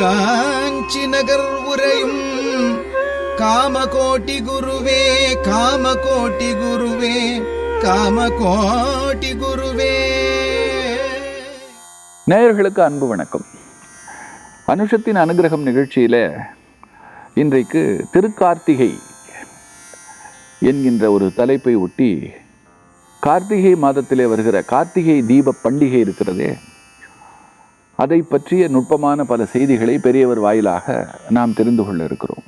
காஞ்சி நகர் உரையும் காமகோட்டி குருவே காமகோட்டி குருவே காமகோட்டி குருவே. நேயர்களுக்கு அன்பு வணக்கம். அனுஷத்தின் அனுகிரகம் நிகழ்ச்சியில இன்றைக்கு திருக்கார்த்திகை என்கின்ற ஒரு தலைப்பை ஒட்டி கார்த்திகை மாதத்திலே வருகிற கார்த்திகை தீப பண்டிகை இருக்கிறதே அதை பற்றிய நுட்பமான பல செய்திகளை பெரியவர் வாயிலாக நாம் தெரிந்து கொள்ள இருக்கிறோம்.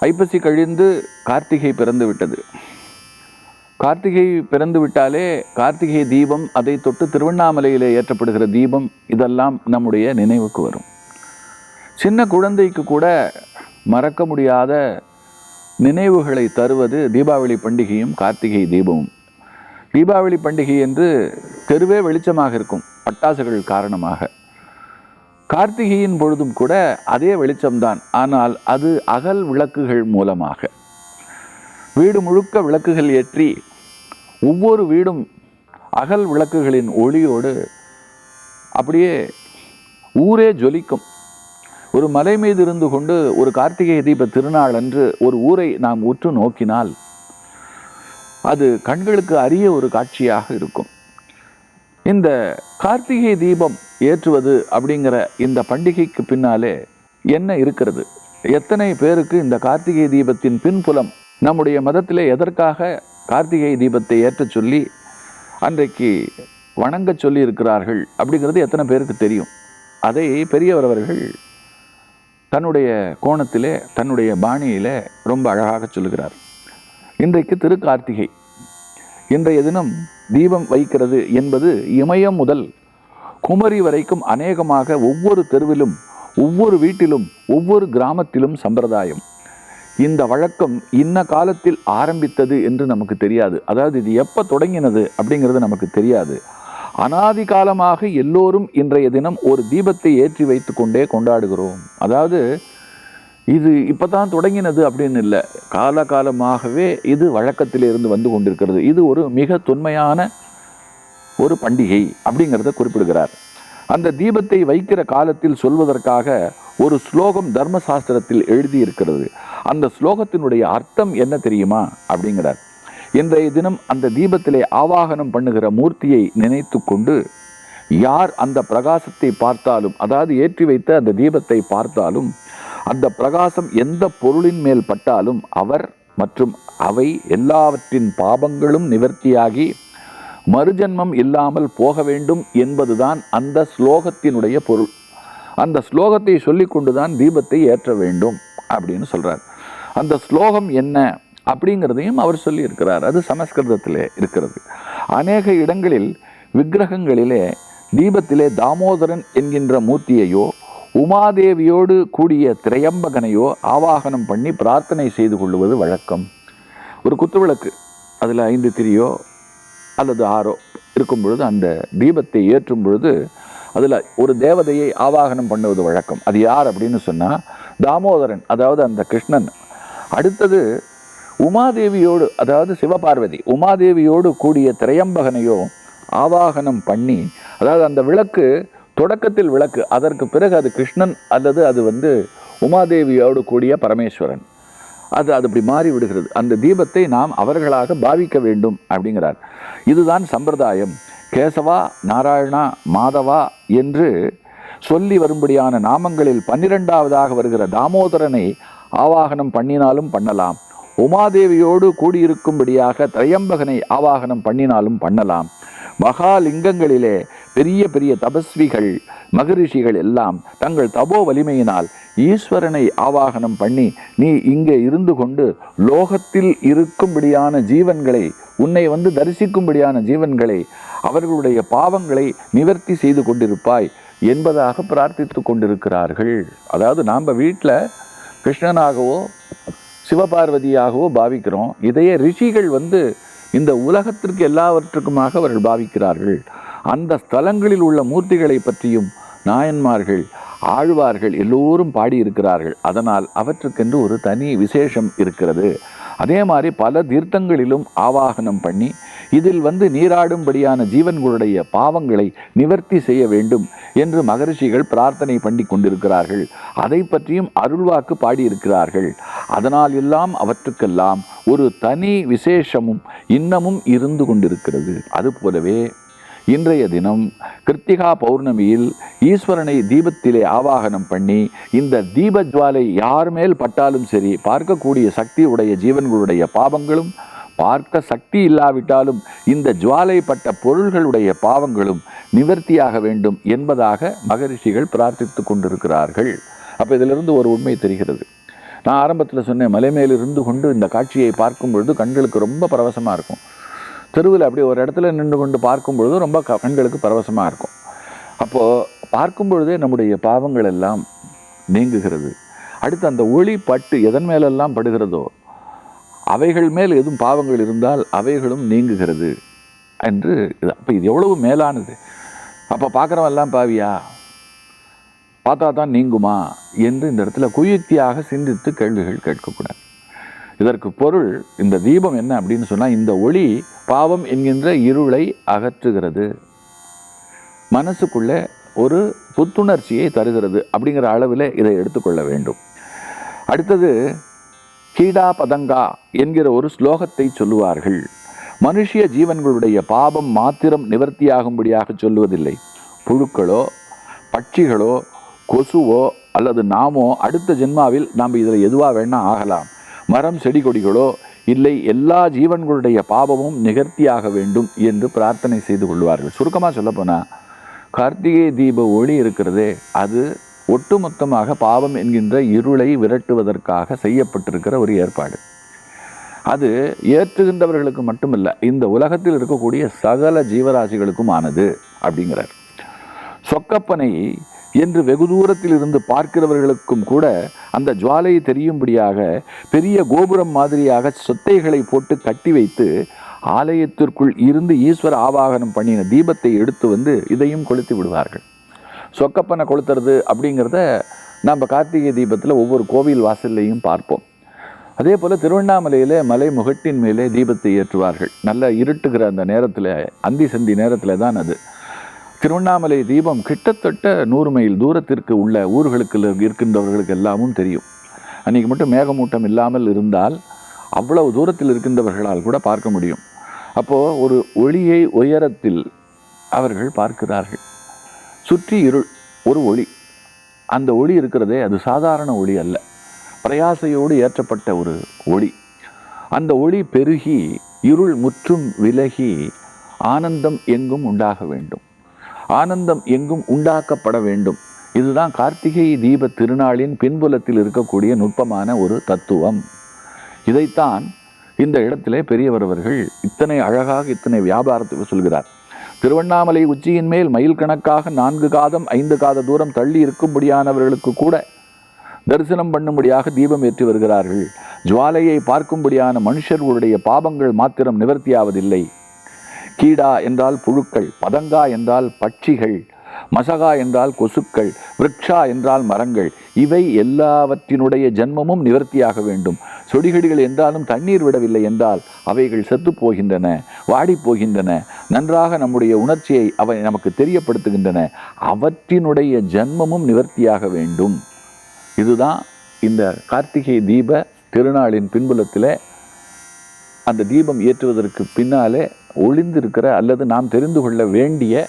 ஐப்பசி கழிந்து கார்த்திகை பிறந்து விட்டது. கார்த்திகை பிறந்து விட்டாலே கார்த்திகை தீபம் அதை தொட்டு திருவண்ணாமலையிலே ஏற்றப்படுகிற தீபம் இதெல்லாம் நம்முடைய நினைவுக்கு வரும். சின்ன குழந்தைக்கு கூட மறக்க முடியாத நினைவுகளை தருவது தீபாவளி பண்டிகையும் கார்த்திகை தீபமும். தீபாவளி பண்டிகை என்று தெருவே வெளிச்சமாக இருக்கும். பட்டாசுகள் காரணமாக. கார்த்திகையின் பொழுதும் கூட அதே வெளிச்சம்தான். ஆனால் அது அகல் விளக்குகள் மூலமாக. வீடு முழுக்க விளக்குகள் ஏற்றி ஒவ்வொரு வீடும் அகல் விளக்குகளின் ஒளியோடு அப்படியே ஊரே ஜொலிக்கும். ஒரு மலை மீது இருந்து கொண்டு ஒரு கார்த்திகை தீப திருநாள் அன்று ஒரு ஊரை நாம் உற்று நோக்கினால் அது கண்களுக்கு அரிய ஒரு காட்சியாக இருக்கும். இந்த கார்த்திகை தீபம் ஏற்றுவது அப்படிங்கிற இந்த பண்டிகைக்கு பின்னாலே என்ன இருக்கிறது? எத்தனை பேருக்கு இந்த கார்த்திகை தீபத்தின் பின்புலம் நம்முடைய மதத்திலே எதற்காக கார்த்திகை தீபத்தை ஏற்றச் சொல்லி அன்றைக்கு வணங்கச் சொல்லி இருக்கிறார்கள் அப்படிங்கிறது எத்தனை பேருக்கு தெரியும்? அதை பெரியவர் அவர்கள் தன்னுடைய கோணத்திலே தன்னுடைய பாணியிலே ரொம்ப அழகாக சொல்லுகிறார். இன்றைக்கு திருக்கார்த்திகை. இன்றைய தினம் தீபம் வைக்கிறது என்பது இமயம் முதல் குமரி வரைக்கும் அநேகமாக ஒவ்வொரு தெருவிலும் ஒவ்வொரு வீட்டிலும் ஒவ்வொரு கிராமத்திலும் சம்பிரதாயம். இந்த வழக்கம் இன்ன காலத்தில் ஆரம்பித்தது என்று நமக்கு தெரியாது. அதாவது இது எப்போ தொடங்கினது அப்படிங்கிறது நமக்கு தெரியாது. அனாதி காலமாக எல்லோரும் இன்றைய தினம் ஒரு தீபத்தை ஏற்றி வைத்து கொண்டே கொண்டாடுகிறோம். அதாவது இது இப்போ தான் தொடங்கினது அப்படின்னு இல்லை. காலகாலமாகவே இது வழக்கத்திலிருந்து வந்து கொண்டிருக்கிறது. இது ஒரு மிக தொன்மையான ஒரு பண்டிகை அப்படிங்கிறத குறிப்பிடுகிறார். அந்த தீபத்தை வைக்கிற காலத்தில் சொல்வதற்காக ஒரு ஸ்லோகம் தர்மசாஸ்திரத்தில் எழுதியிருக்கிறது. அந்த ஸ்லோகத்தினுடைய அர்த்தம் என்ன தெரியுமா அப்படிங்கிறார். இன்றைய தினம் அந்த தீபத்திலே ஆவாகனம் பண்ணுகிற மூர்த்தியை நினைத்து கொண்டு யார் அந்த பிரகாசத்தை பார்த்தாலும் அதாவது ஏற்றி வைத்த அந்த தீபத்தை பார்த்தாலும் அந்த பிரகாசம் எந்த பொருளின் மேல் பட்டாலும் அவர் மற்றும் அவை எல்லாவற்றின் பாபங்களும் நிவர்த்தியாகி மறுஜன்மம் இல்லாமல் போக வேண்டும் என்பதுதான் அந்த ஸ்லோகத்தினுடைய பொருள். அந்த ஸ்லோகத்தை சொல்லிக்கொண்டுதான் தீபத்தை ஏற்ற வேண்டும் அப்படின்னு சொல்கிறார் அந்த ஸ்லோகம் என்ன அப்படிங்கிறதையும் அவர் சொல்லி இருக்கிறார் அது சமஸ்கிருதத்திலே இருக்கிறது. அநேக இடங்களில் விக்கிரகங்களிலே தீபத்திலே தாமோதரன் என்கின்ற மூர்த்தியையோ உமாதேவியோடு கூடிய திரையம்பகனையோ ஆவாகனம் பண்ணி பிரார்த்தனை செய்து கொள்வது வழக்கம். ஒரு குத்துவிளக்கு அதில் ஐந்து திரியோ அல்லது ஆறோ இருக்கும் பொழுது அந்த தீபத்தை ஏற்றும் பொழுது அதில் ஒரு தேவதையை ஆவாகனம் பண்ணுவது வழக்கம். அது யார் அப்படின்னு சொன்னால் தாமோதரன் அதாவது அந்த கிருஷ்ணன். அடுத்தது உமாதேவியோடு அதாவது சிவபார்வதி உமாதேவியோடு கூடிய திரையம்பகனையோ ஆவாகனம் பண்ணி அதாவது அந்த விளக்கு தொடக்கத்தில் விளக்கு. அதற்கு பிறகு அது கிருஷ்ணன் அல்லது அது வந்து உமாதேவியோடு கூடிய பரமேஸ்வரன். அது அது அப்படி மாறி விடுகிறது. அந்த தீபத்தை நாம் அவர்களாக பாவிக்க வேண்டும் அப்படிங்கிறார். இதுதான் சம்பிரதாயம். கேசவா நாராயணா மாதவா என்று சொல்லி வரும்படியான நாமங்களில் பன்னிரெண்டாவதாக வருகிற தாமோதரனை ஆவாகனம் பண்ணினாலும் பண்ணலாம். உமாதேவியோடு கூடியிருக்கும்படியாக திரையம்பகனை ஆவாகனம் பண்ணினாலும் பண்ணலாம். மகாலிங்கங்களிலே பெரிய பெரிய தபஸ்விகள் மகரிஷிகள் எல்லாம் தங்கள் தபோ வலிமையினால் ஈஸ்வரனை ஆவாகனம் பண்ணி நீ இங்கே இருந்து கொண்டு லோகத்தில் இருக்கும்படியான ஜீவன்களை உன்னை வந்து தரிசிக்கும்படியான ஜீவன்களை அவர்களுடைய பாவங்களை நிவர்த்தி செய்து கொண்டிருப்பாய் என்பதாக பிரார்த்தித்து கொண்டிருக்கிறார்கள். அதாவது நாம் வீட்டில் கிருஷ்ணனாகவோ சிவபார்வதியாகவோ பாவிக்கிறோம். இதையே ரிஷிகள் வந்து இந்த உலகத்திற்கு எல்லாவற்றுக்குமாக அவர்கள் பாவிக்கிறார்கள். அந்த ஸ்தலங்களில் உள்ள மூர்த்திகளை பற்றியும் நாயன்மார்கள் ஆழ்வார்கள் எல்லோரும் பாடியிருக்கிறார்கள். அதனால் அவற்றுக்கென்று ஒரு தனி விசேஷம் இருக்கிறது. அதே மாதிரி பல தீர்த்தங்களிலும் ஆவாகனம் பண்ணி இதில் வந்து நீராடும்படியான ஜீவன்களுடைய பாவங்களை நிவர்த்தி செய்ய வேண்டும் என்று மகரிஷிகள் பிரார்த்தனை பண்ணி கொண்டிருக்கிறார்கள். அதை பற்றியும் அருள்வாக்கு பாடியிருக்கிறார்கள். அதனால் எல்லாம் அவற்றுக்கெல்லாம் ஒரு தனி விசேஷமும் இன்னமும் இருந்து கொண்டிருக்கிறது. அதுபோலவே இன்றைய தினம் கிருத்திகா பௌர்ணமியில் ஈஸ்வரனை தீபத்திலே ஆவாகனம் பண்ணி இந்த தீப ஜுவாலை யார் மேல் பட்டாலும் சரி பார்க்கக்கூடிய சக்தி உடைய ஜீவன்களுடைய பாவங்களும் பார்க்க சக்தி இல்லாவிட்டாலும் இந்த ஜுவாலை பட்ட பொருள்களுடைய பாவங்களும் நிவர்த்தியாக வேண்டும் என்பதாக மகரிஷிகள் பிரார்த்தித்து கொண்டிருக்கிறார்கள். அப்போ இதிலிருந்து ஒரு உண்மை தெரிகிறது. நான் ஆரம்பத்தில் சொன்னேன் மலை மேல் இருந்து கொண்டு இந்த காட்சியை பார்க்கும் பொழுது கண்களுக்கு ரொம்ப பரவசமாக இருக்கும். தெருவில் அப்படி ஒரு இடத்துல நின்று கொண்டு பார்க்கும் பொழுது ரொம்ப கண்களுக்கு பரவசமாக இருக்கும். அப்போது பார்க்கும் பொழுதே நம்முடைய பாவங்கள் எல்லாம் நீங்குகிறது. அடுத்து அந்த ஒளி பட்டு எதன் மேலெல்லாம் படுகிறதோ அவைகள் மேல் எதுவும் பாவங்கள் இருந்தால் அவைகளும் நீங்குகிறது என்று இது. அப்போ இது எவ்வளவு மேலானது? அப்போ பார்க்குறவெல்லாம் பாவியா? பார்த்தா தான் நீங்குமா என்று இந்த இடத்துல குயுக்தியாக சிந்தித்து கேள்விகள் கேட்கக்கூடாது. இதற்கு பொருள் இந்த தீபம் என்ன அப்படின்னு சொன்னால் இந்த ஒளி பாவம் என்கின்ற இருளை அகற்றுகிறது. மனசுக்குள்ளே ஒரு புத்துணர்ச்சியை தருகிறது அப்படிங்கிற அளவில் இதை எடுத்துக்கொள்ள வேண்டும். அடுத்தது கீடா பதங்கா என்கிற ஒரு ஸ்லோகத்தை சொல்லுவார்கள். மனுஷிய ஜீவன்களுடைய பாபம் மாத்திரம் நிவர்த்தியாகும்படியாக சொல்லுவதில்லை. புழுக்களோ பட்சிகளோ கொசுவோ அல்லது நாமோ அடுத்த ஜென்மாவில் நாம் இதில் எதுவாக வேணா ஆகலாம். மரம் செடி கொடிகளோ இல்லை எல்லா ஜீவன்களுடைய பாவமும் நிகர்த்தியாக வேண்டும் என்று பிரார்த்தனை செய்து கொள்வார்கள். சுருக்கமாக சொல்லப்போனால் கார்த்திகை தீப ஒளி இருக்கிறதே அது ஒட்டுமொத்தமாக பாவம் என்கின்ற இருளை விரட்டுவதற்காக செய்யப்பட்டிருக்கிற ஒரு ஏற்பாடு. அது ஏற்றுகின்றவர்களுக்கு மட்டுமல்ல இந்த உலகத்தில் இருக்கக்கூடிய சகல ஜீவராசிகளுக்கும் ஆனது அப்படிங்கிறார். சொக்கப்பனை என்று வெகு தூரத்தில் இருந்து பார்க்கிறவர்களுக்கும் கூட அந்த ஜுவாலை தெரியும்படியாக பெரிய கோபுரம் மாதிரியாக சொத்தைகளை போட்டு கட்டி வைத்து ஆலயத்திற்குள் இருந்து ஈஸ்வர ஆவாகனம் பண்ணின தீபத்தை எடுத்து வந்து இதையும் கொளுத்தி விடுவார்கள். சொக்கப்பனை கொளுத்துறது அப்படிங்கிறத நம்ம கார்த்திகை தீபத்தில் ஒவ்வொரு கோவில் வாசல்லையும் பார்ப்போம். அதே போல் திருவண்ணாமலையில் மலை முகட்டின் மேலே தீபத்தை ஏற்றுவார்கள். நல்லா இருட்டுகிற அந்த நேரத்தில் அந்தி சந்தி நேரத்தில் தான் அது. திருவண்ணாமலை தீபம் கிட்டத்தட்ட நூறு மைல் தூரத்திற்கு உள்ள ஊர்களுக்கு இருக்கின்றவர்களுக்கு எல்லாமும் தெரியும். அன்றைக்கி மட்டும் மேகமூட்டம் இல்லாமல் இருந்தால் அவ்வளவு தூரத்தில் இருக்கின்றவர்களால் கூட பார்க்க முடியும். அப்போது ஒரு ஒளியை உயரத்தில் அவர்கள் பார்க்கிறார்கள். சுற்றி இருள் ஒரு ஒளி. அந்த ஒளி இருக்கிறதே அது சாதாரண ஒளி அல்ல. பிரயாசையோடு ஏற்றப்பட்ட ஒரு ஒளி. அந்த ஒளி பெருகி இருள் முற்றும் விலகி ஆனந்தம் எங்கும் உண்டாக வேண்டும். ஆனந்தம் எங்கும் உண்டாக்கப்பட வேண்டும். இதுதான் கார்த்திகை தீப திருநாளின் பின்புலத்தில் இருக்கக்கூடிய நுட்பமான ஒரு தத்துவம். இதைத்தான் இந்த இடத்திலே பெரியவர் அவர்கள் இத்தனை அழகாக இத்தனை வியாபாரத்துக்கு சொல்கிறார். திருவண்ணாமலை உச்சியின் மேல் மைல் கணக்காக நான்கு காதம் ஐந்து காத தூரம் தள்ளி இருக்கும்படியானவர்களுக்கு கூட தரிசனம் பண்ணும்படியாக தீபம் ஏற்றி வருகிறார்கள். ஜுவாலையை பார்க்கும்படியான மனுஷர்களுடைய பாபங்கள் மாத்திரம் நிவர்த்தியாவதில்லை. கீடா என்றால் புழுக்கள் பதங்கா என்றால் பட்சிகள் மசகா என்றால் கொசுக்கள் விரக்ஷா என்றால் மரங்கள். இவை எல்லாவற்றினுடைய ஜென்மமும் நிவர்த்தியாக வேண்டும். சொடிகடிகள் என்றாலும் தண்ணீர் விடவில்லை என்றால் அவைகள் செத்து போகின்றன வாடிப் போகின்றன. நன்றாக நம்முடைய உணர்ச்சியை அவை நமக்கு தெரியப்படுத்துகின்றன. அவற்றினுடைய ஜென்மமும் நிவர்த்தியாக வேண்டும். இதுதான் இந்த கார்த்திகை தீப திருநாளின் பின்புலத்தில் அந்த தீபம் ஏற்றுவதற்கு பின்னாலே ஒளிந்திருக்கிற அல்லது நாம் தெரிந்து கொள்ள வேண்டிய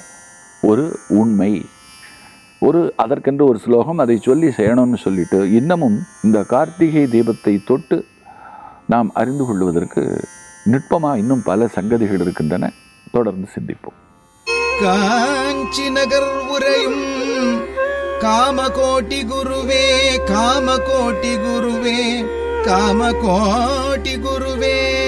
ஒரு உண்மை. ஒரு அதற்கென்று ஒரு ஸ்லோகம் அதை சொல்லி செய்யணும்னு சொல்லிட்டு இன்னமும் இந்த கார்த்திகை தீபத்தை தொட்டு நாம் அறிந்து கொள்வதற்கு நுட்பமாக இன்னும் பல சங்கதிகள் இருக்கின்றன. தொடர்ந்து சிந்திப்போம். காஞ்சி நகர் உரையும் காமகோட்டி குருவே காமகோட்டி குருவே காமகோட்டி குருவே.